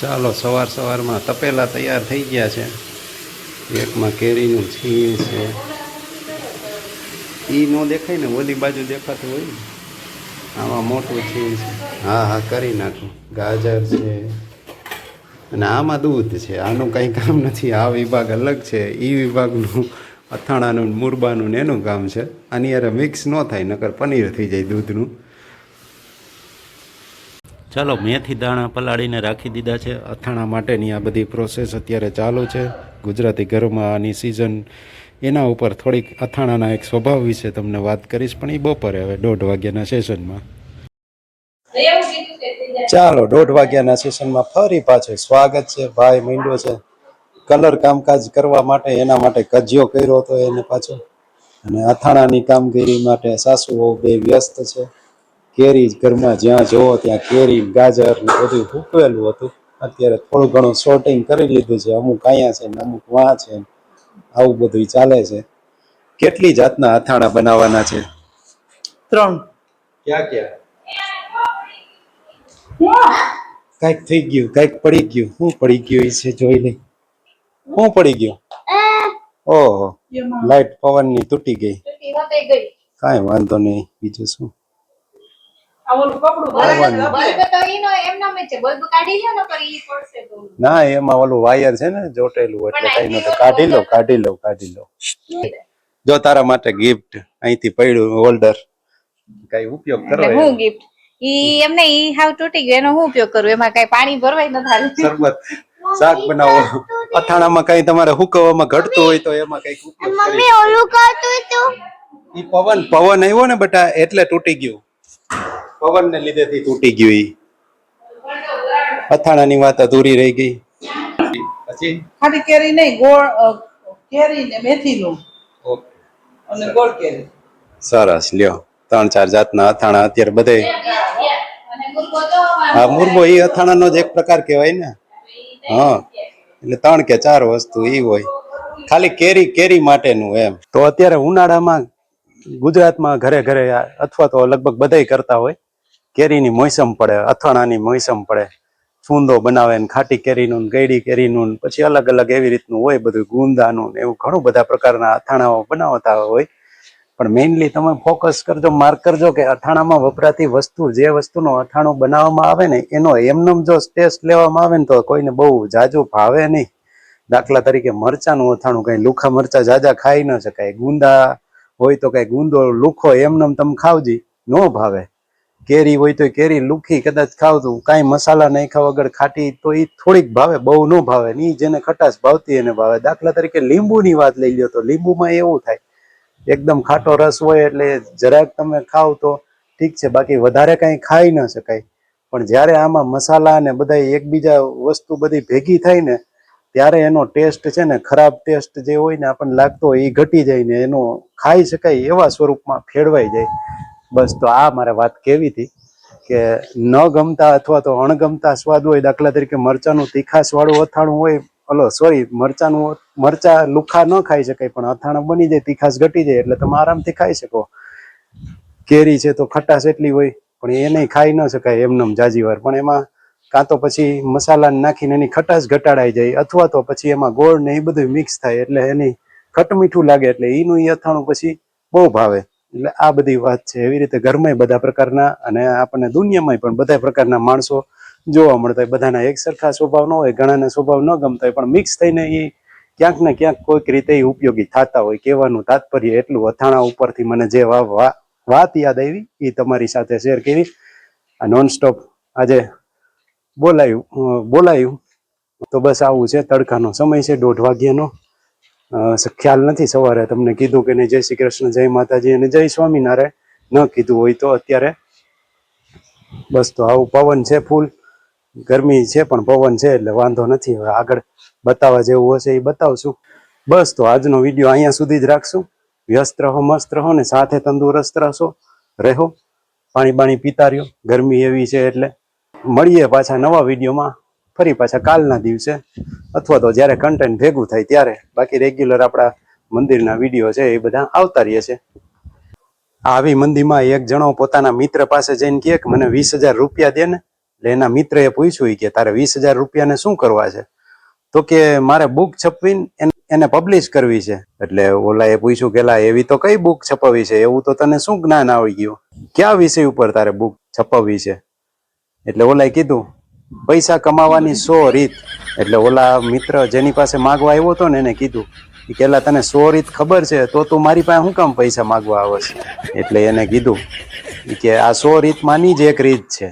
ચાલો, સવાર સવારમાં તપેલા તૈયાર થઈ ગયા છે. એકમાં કેરીનું છીણ છે. એ ન દેખાય ને, ઓલી બાજુ દેખાતું હોય આમાં મોટું છીણ છે. હા હા, કરી નાખું. ગાજર છે. અને આમાં દૂધ છે. આનું કંઈ કામ નથી. આ વિભાગ અલગ છે. એ વિભાગનું અથાણાનું મુરબાનું ને એનું કામ છે. આની યારે મિક્સ ન થાય, નકર પનીર થઈ જાય દૂધનું. ચાલો મેથી દાણા પલાળીને રાખી દીધા છે. અથાણા માટેની આ બધી પ્રોસેસ અત્યારે ચાલુ છે. ગુજરાતી ઘરમાં આની સિઝન એના ઉપર થોડીક અથાણાના એક સ્વભાવ વિશે તમને વાત કરીશ, પણ એ બપોરે હવે દોઢ વાગ્યાના સેશનમાં ચાલો, દોઢ વાગ્યાના સેશનમાં ફરી પાછું સ્વાગત છે. ભાઈ મીંડો છે. કલર કામકાજ કરવા માટે, એના માટે કજિયો કર્યો હતો એને પાછો. અને અથાણાની કામગીરી માટે સાસુઓ બે વ્યસ્ત છે. કેરી ઘરમાં જ્યાં જોવો ત્યાં કેરી ગાજર ને બધું સૂકવેલું હતું. અત્યારે થોડું ઘણું શોર્ટિંગ કરી લીધું છે. અમુક અહીંયા છે ને અમુક વાં છે આવું બધું ચાલે છે. કેટલી જાતના અથાણા બનાવવાના છે? ત્રણ. ક્યાં ક્યાં? કાંઈક થઈ ગયું કાંઈક પડી ગયું. શું પડી ગયું એ છે જોઈ લઈ. શું પડી ગયું? ઓહો લાઈટ પવનની તૂટી ગઈ. કાંઈ વાંધો નહીં. બીજું શું? ના એમાં ઓલું વાયર છે ને જોટેલું એટલે કઈ નતું કાઢી લો કાઢી લો કાઢી લો. જો તારા માટે ગિફ્ટ અહીંથી પડ્યું હોલ્ડર કઈ ઉપયોગ કરો હું ગિફ્ટ ઈ એમને ઈ હાવ તૂટી ગયો. એનો હું ઉપયોગ કરું? એમાં કઈ પાણી ભરવાય શાક બનાવો. અથાણામાં કઈ તમારે હુકવવામાં ઘટતું હોય તો એમાં કઈ મમ્મી ઓલું કરતું હતું. ઈ પવન પવન આવ્યો ને બટા એટલે તૂટી ગયું. પવન ને લીધેથી તૂટી ગયું અથાણાની વાત અધૂરી રહી ગઈ. પછી? ખાલી કેરી નહીં ગોળ કેરી ને મેથીનું. અને ગોળ કેરી. સરસ. લ્યો ત્રણ ચાર જાતના અથાણા અત્યારે બધે. હા મુરબો એ અથાણાનો જ એક પ્રકાર કહેવાય ને. હા. એટલે ત્રણ કે ચાર વસ્તુ એ હોય. ખાલી કેરી કેરી માટેનું એમ. તો અત્યારે ઉનાળામાં ગુજરાતમાં ઘરે ઘરે અથવા તો લગભગ બધાય કરતા હોય. કેરીની મોસમ પડે, અથાણાની મોસમ પડે, ફૂંદો બનાવે ને ખાટી કેરીનું ગયડી કેરીનું પછી અલગ અલગ એવી રીતનું હોય બધું, ગુંદાનું એવું ઘણું બધા પ્રકારના અથાણાઓ બનાવતા હોય. પણ મેઇનલી તમે ફોકસ કરજો માર્ક કરજો કે અથાણામાં વપરાતી વસ્તુ, જે વસ્તુનો અથાણું બનાવવામાં આવે ને એનો એમનેમ જો ટેસ્ટ લેવામાં આવે ને તો કોઈને બહુ જાજુ ભાવે નહીં. દાખલા તરીકે મરચાનું અથાણું કઈ લુખા મરચા જાજા ખાઈ ન શકાય, ગુંદા હોય તો કઈ ગુંદો લુખો એમનેમ તમે ખાવજી, નો ભાવે. કેરી હોય તો કેરી લુખી કદાચ ખાવતું કાંઈ મસાલા નહીં ખાવ વગર ખાટી તો એ થોડીક ભાવે, બહુ ન ભાવે ની જેને ખટાશ ભાવતી એને ભાવે. દાખલા તરીકે લીંબુની વાત લઈ લો તો લીંબુમાં એવું થાય, એકદમ ખાટો રસ હોય એટલે જરાક તમે ખાવ તો ઠીક છે, બાકી વધારે કાંઈ ખાઈ ન શકાય. પણ જ્યારે આમાં મસાલા ને બધા એકબીજા વસ્તુ બધી ભેગી થાય ને, ત્યારે એનો ટેસ્ટ છે ને, ખરાબ ટેસ્ટ જે હોય ને આપણને લાગતો હોય એ ઘટી જાય ને એનો ખાઈ શકાય એવા સ્વરૂપમાં ફેરવાઈ જાય. બસ તો આ મારે વાત કેવી હતી કે ન ગમતા અથવા તો અણગમતા સ્વાદ હોય દાખલા તરીકે મરચાનું તીખાસ વાળું અથાણું હોય હલો સોરી મરચાનું, મરચા લુખા ન ખાઈ શકાય, પણ અથાણું બની જાય તીખાસ ઘટી જાય, એટલે તમે આરામથી ખાઈ શકો. કેરી છે તો ખટાશ એટલી હોય, પણ એ નહીં ખાઈ ન શકાય એમનેમ જાજીવાર. પણ એમાં કાં તો પછી મસાલા નાખીને એની ખટાશ ઘટાડાઈ જાય, અથવા તો પછી એમાં ગોળ ને એ બધું મિક્સ થાય, એટલે એની ખટમીઠું લાગે, એટલે એનું એ અથાણું પછી બહુ ભાવે. એટલે આ બધી વાત છે. એવી રીતે ઘરમાં બધા પ્રકારના અને આપણને દુનિયામાં પણ બધા પ્રકારના માણસો જોવા મળતા હોય. બધાના એક સરખા સ્વભાવ ન હોય, ઘણાના સ્વભાવ ન ગમતા હોય, પણ મિક્સ થઈને એ ક્યાંક ને ક્યાંક કોઈક રીતે ઉપયોગી થતા હોય. કહેવાનું તાત્પર્ય એટલું અથાણા ઉપરથી મને જે વાત યાદ આવી એ તમારી સાથે શેર કરી. આ નોનસ્ટોપ આજે બોલાયું બોલાયું. તો બસ આવું છે. તડકાનો સમય છે, દોઢ વાગ્યાનો. ખ્યાલ નથી સવારે તમને કીધું કે જય શ્રી કૃષ્ણ, જય માતાજી અને જય સ્વામિનારાયણ. ન કીધું હોય તો અત્યારે બસ તો આવું પવન છે ફૂલ. ગરમી છે પણ પવન છે એટલે વાંધો નથી. હવે આગળ બતાવવા જેવું હશે એ બતાવશું. બસ તો આજનો વીડિયો અહીંયા સુધી જ રાખશું. વ્યસ્ત રહો, મસ્ત રહો ને સાથે તંદુરસ્ત રહેશો રહો પાણી બાણી પીતા રહ્યો. ગરમી એવી છે એટલે મળીએ પાછા નવા વિડીયોમાં. ફરી પાછા કાલના દિવસે, અથવા તો જ્યારે કન્ટેન્ટ ભેગું થાય ત્યારે. બાકી રેગ્યુલર આપણા મંદિરના વીડિયો છે એ બધા આવતા રહે છે. આવી મંદીમાં એક જણો પોતાના મિત્ર પાસે જઈને કહે કે મને વીસ હજાર રૂપિયા દે ને. એટલે એના મિત્રએ પૂછ્યું કે, તારે વીસ હજાર રૂપિયાને શું કરવા છે? તો કે, મારે બુક છપવીને એને પબ્લિશ કરવી છે. એટલે ઓલાએ પૂછ્યું કે એવી તો કઈ બુક છપાવી છે? એવું તો તને શું જ્ઞાન આવી ગયું? કયા વિષય ઉપર તારે બુક છપાવવી છે? એટલે ઓલાએ કીધું પૈસા કમાવાની સો રીત. એટલે ઓલા મિત્ર જેની પાસે માગવા આવ્યો હતો ને એને કીધું કે "લા, તને સો રીત ખબર છે તો તું મારી પાસે શું કામ પૈસા માગવા આવે છે એટલે એને કીધું કે આ સો રીત માની જ એક રીત છે.